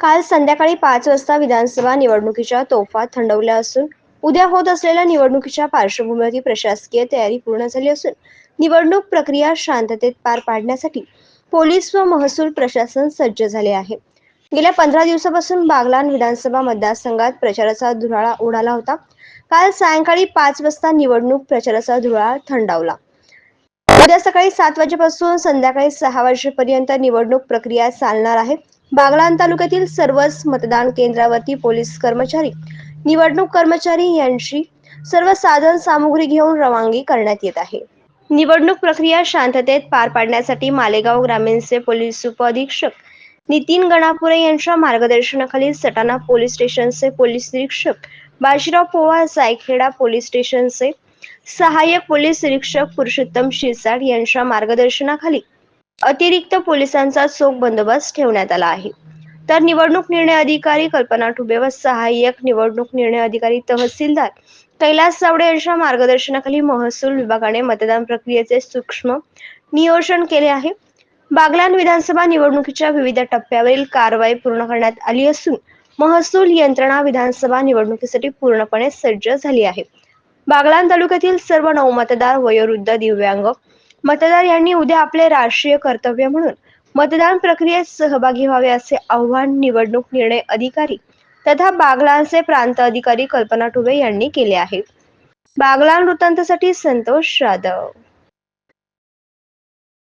काल संध्याकाळी पाच वाजता विधानसभा निवडणुकीच्या तोफा थंडवल्या असून उद्या होत असलेल्या निवडणुकीच्या पार्श्वभूमीवरती प्रशासकीय तयारी पूर्ण झाली असून निवडणूक प्रक्रिया शांततेत पार पाडण्यासाठी पोलीस व महसूल प्रशासन सज्ज झाले आहे. गेल्या पंधरा दिवसापासून बागलान विधानसभा मतदारसंघात प्रचाराचा धुराळा उडाला होता. काल सायंकाळी पाच वाजता निवडणूक प्रचाराचा धुराळा थंडावला. उद्या सकाळी सात वाजेपासून संध्याकाळी सहा वाजेपर्यंत निवडणूक प्रक्रिया चालणार आहे. बागलाण तालुक्यातील सर्वच मतदान केंद्रावरती पोलीस कर्मचारी निवडणूक कर्मचारी यांची सर्व साधन सामुग्री घेऊन रवानगी करण्यात येत आहे. निवडणूक प्रक्रिया शांततेत पार पाडण्यासाठी मालेगाव ग्रामीणचे पोलीस उपअधीक्षक नितीन गणापुरे यांच्या मार्गदर्शनाखाली सटाणा पोलीस स्टेशनचे पोलीस निरीक्षक बाजीराव पोवा जायखेडा पोलीस स्टेशनचे सहाय्यक पोलीस निरीक्षक पुरुषोत्तम शिरसाट यांच्या मार्गदर्शनाखाली अतिरिक्त पोलिसांचा चोख बंदोबस्त ठेवण्यात आला आहे. तर निवडणूक निर्णय अधिकारी कल्पना ठुबे व सहाय्यक निवडणूक निर्णय अधिकारी तहसीलदार कैलास चावडे यांच्या मार्गदर्शनाखाली महसूल विभागाने मतदान प्रक्रियेचे सूक्ष्म नियोजन केले आहे. बागलान विधानसभा निवडणुकीच्या विविध टप्प्यावरील कारवाई पूर्ण करण्यात आली असून महसूल यंत्रणा विधानसभा निवडणुकीसाठी पूर्णपणे सज्ज झाली आहे. बागलाण तालुक्यातील सर्व नऊ मतदार वयोवृद्ध दिव्यांग मतदार यांनी उद्या आपले राष्ट्रीय कर्तव्य म्हणून मतदान प्रक्रियेत सहभागी व्हावे असे आव्हान निवडणूक निर्णय अधिकारी तथा बागलांचे प्रांत अधिकारी कल्पना टुबे यांनी केले आहे. बागलान वृत्तांतासाठी संतोष जाधव